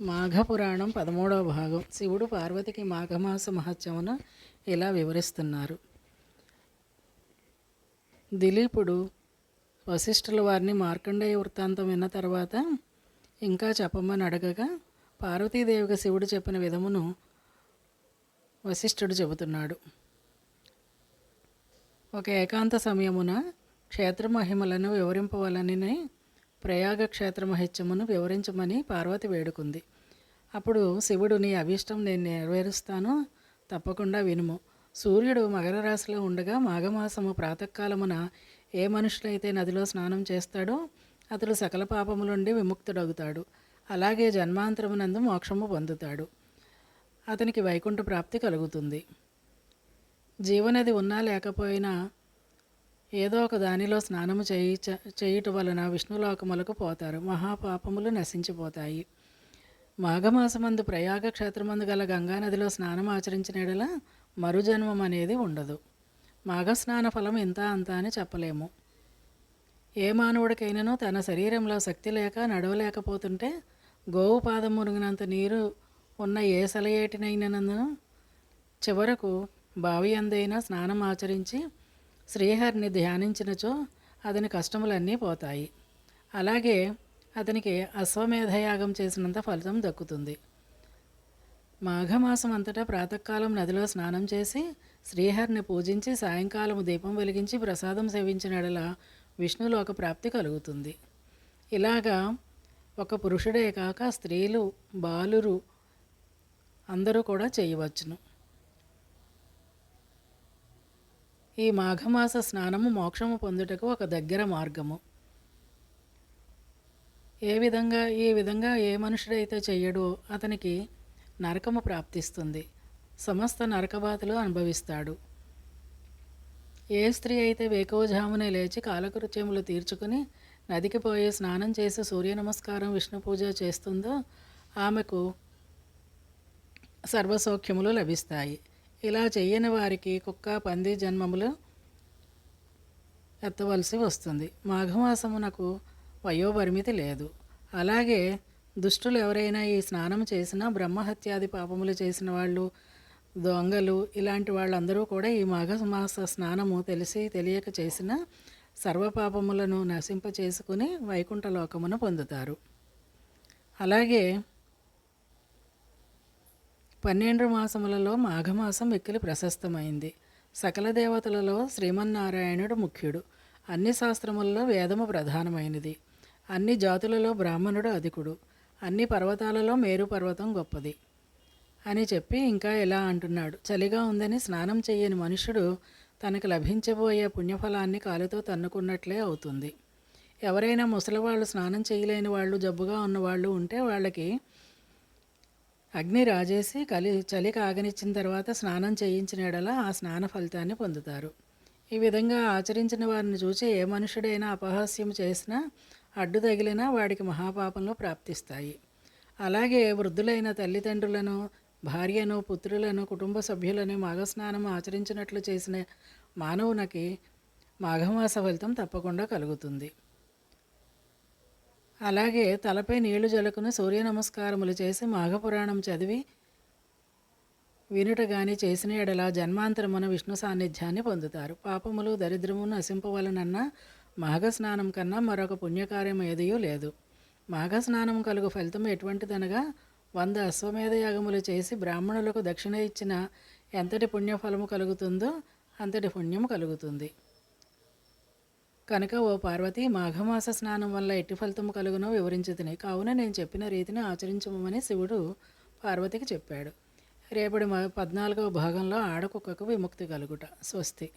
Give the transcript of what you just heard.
మాఘపురాణం పదమూడవ భాగం. శివుడు పార్వతికి మాఘమాస మహత్యమును ఇలా వివరిస్తున్నారు. దిలీపుడు వశిష్ఠుల వారిని మార్కండేయ వృత్తాంతం విన్న తర్వాత ఇంకా చెప్పమని అడగగా పార్వతీదేవికి శివుడు చెప్పిన విధమును వశిష్ఠుడు చెబుతున్నాడు. ఒక ఏకాంత సమయమున క్షేత్ర మహిమలను వివరింపవలనని ప్రయాగ క్షేత్ర మహిత్యమును వివరించమని పార్వతి వేడుకుంది. అప్పుడు శివుడు నీ అభీష్టం నేను నెరవేరుస్తాను తప్పకుండా వినుము. సూర్యుడు మకర రాశిలో ఉండగా మాఘమాసము ప్రాతకాలమున ఏ మనుషులైతే నదిలో స్నానం చేస్తాడో అతడు సకల పాపముల నుండి విముక్తుడవుతాడు. అలాగే జన్మాంతరమునందు మోక్షము పొందుతాడు. అతనికి వైకుంఠ ప్రాప్తి కలుగుతుంది. జీవనది ఉన్నా లేకపోయినా ఏదో ఒక దానిలో స్నానము చేయి చేయుట వలన విష్ణులోకములకు పోతారు. మహాపాపములు నశించిపోతాయి. మాఘమాసమందు ప్రయాగ క్షేత్రమందు గల గంగానదిలో స్నానం ఆచరించిన ఎడల మరుజన్మం అనేది ఉండదు. మాఘస్నాన ఫలం ఇంత అంత అని చెప్పలేము. ఏ మానవుడికైనానూ తన శరీరంలో శక్తి లేక నడవలేకపోతుంటే గోవు పాదం మునిగినంత నీరు ఉన్న ఏ సెలయేటినైనను చివరకు బావి అందైనా స్నానం ఆచరించి శ్రీహరిని ధ్యానించినచో అతని కష్టములన్నీ పోతాయి. అలాగే అతనికి అశ్వమేధయాగం చేసినంత ఫలితం దక్కుతుంది. మాఘమాసం అంతటా ప్రాతకాలం నదిలో స్నానం చేసి శ్రీహరిని పూజించి సాయంకాలం దీపం వెలిగించి ప్రసాదం సేవించినడల విష్ణులోక ప్రాప్తి కలుగుతుంది. ఇలాగా ఒక పురుషుడే కాక స్త్రీలు బాలురు అందరూ కూడా చేయవచ్చును. ఈ మాఘమాస స్నానము మోక్షము పొందుటకు ఒక దగ్గర మార్గము. ఏ విధంగా ఈ విధంగా ఏ మనుషుడైతే చెయ్యడో అతనికి నరకము ప్రాప్తిస్తుంది. సమస్త నరకబాధలు అనుభవిస్తాడు. ఏ స్త్రీ అయితే వేకవజామునే లేచి కాలకృత్యములు తీర్చుకుని నదికి పోయి స్నానం చేసి సూర్య నమస్కారం విష్ణు పూజ చేస్తుందో ఆమెకు సర్వసౌఖ్యములు లభిస్తాయి. ఇలా చెయ్యని వారికి కుక్క పంది జన్మములు ఎత్తవలసి వస్తుంది. మాఘమాసమునకు వయోపరిమితి లేదు. అలాగే దుష్టులు ఎవరైనా ఈ స్నానం చేసినా బ్రహ్మహత్యాది పాపములు చేసిన వాళ్ళు దొంగలు ఇలాంటి వాళ్ళందరూ కూడా ఈ మాఘమాస స్నానము తెలిసి తెలియక చేసిన సర్వపాపములను నశింప చేసుకుని వైకుంఠ లోకమును పొందుతారు. అలాగే పన్నెండు మాసములలో మాఘమాసం మిక్కిలి ప్రశస్తమైంది. సకల దేవతలలో శ్రీమన్నారాయణుడు ముఖ్యుడు. అన్ని శాస్త్రములలో వేదము ప్రధానమైనది. అన్ని జాతులలో బ్రాహ్మణుడు అధికుడు. అన్ని పర్వతాలలో మేరు పర్వతం గొప్పది. అని చెప్పి ఇంకా ఇలా అంటున్నాడు? చలిగా ఉందని స్నానం చేయని మనుషుడు తనకు లభించబోయే పుణ్యఫలాన్ని కాలుతో తన్నుకున్నట్లే అవుతుంది. ఎవరైనా ముసలివాళ్ళు స్నానం చేయలేని వాళ్ళు జబ్బుగా ఉన్నవాళ్ళు ఉంటే వాళ్ళకి అగ్ని రాజేసి కలి చలి కాగనిచ్చిన తర్వాత స్నానం చేయించిన ఎడల ఆ స్నాన ఫలితాన్ని పొందుతారు. ఈ విధంగా ఆచరించిన వారిని చూసి ఏ మనుషుడైనా అపహాస్యం చేసినా అడ్డు తగిలినా వాడికి మహాపాపంలో ప్రాప్తిస్తాయి. అలాగే వృద్ధులైన తల్లిదండ్రులను భార్యను పుత్రులను కుటుంబ సభ్యులను మాఘస్నానం ఆచరించినట్లు చేసిన మానవునికి మాఘమాస ఫలితం తప్పకుండా కలుగుతుంది. అలాగే తలపై నీళ్ళు జలుకుని సూర్య నమస్కారములు చేసి మాఘపురాణం చదివి వినుట గాని చేసిన ఎడల జన్మాంతరమున విష్ణు సాన్నిధ్యాన్ని పొందుతారు. పాపములు దరిద్రము నశింపవలనన్న మాఘస్నానం కన్నా మరొక పుణ్యకార్యం ఏదియూ లేదు. మాఘస్నానం కలుగు ఫలితం ఎటువంటిదనగా వంద అశ్వమేధ యాగములు చేసి బ్రాహ్మణులకు దక్షిణ ఇచ్చిన ఎంతటి పుణ్యఫలము కలుగుతుందో అంతటి పుణ్యము కలుగుతుంది. కనుక ఓ పార్వతి మాఘమాస స్నానం వల్ల ఎట్టి ఫలితము కలుగునో వివరించుతుని కావున నేను చెప్పిన రీతిని ఆచరించమని శివుడు పార్వతికి చెప్పాడు. రేపటి పద్నాలుగవ భాగంలో ఆడకుక్కకు విముక్తి కలుగుట. స్వస్తి.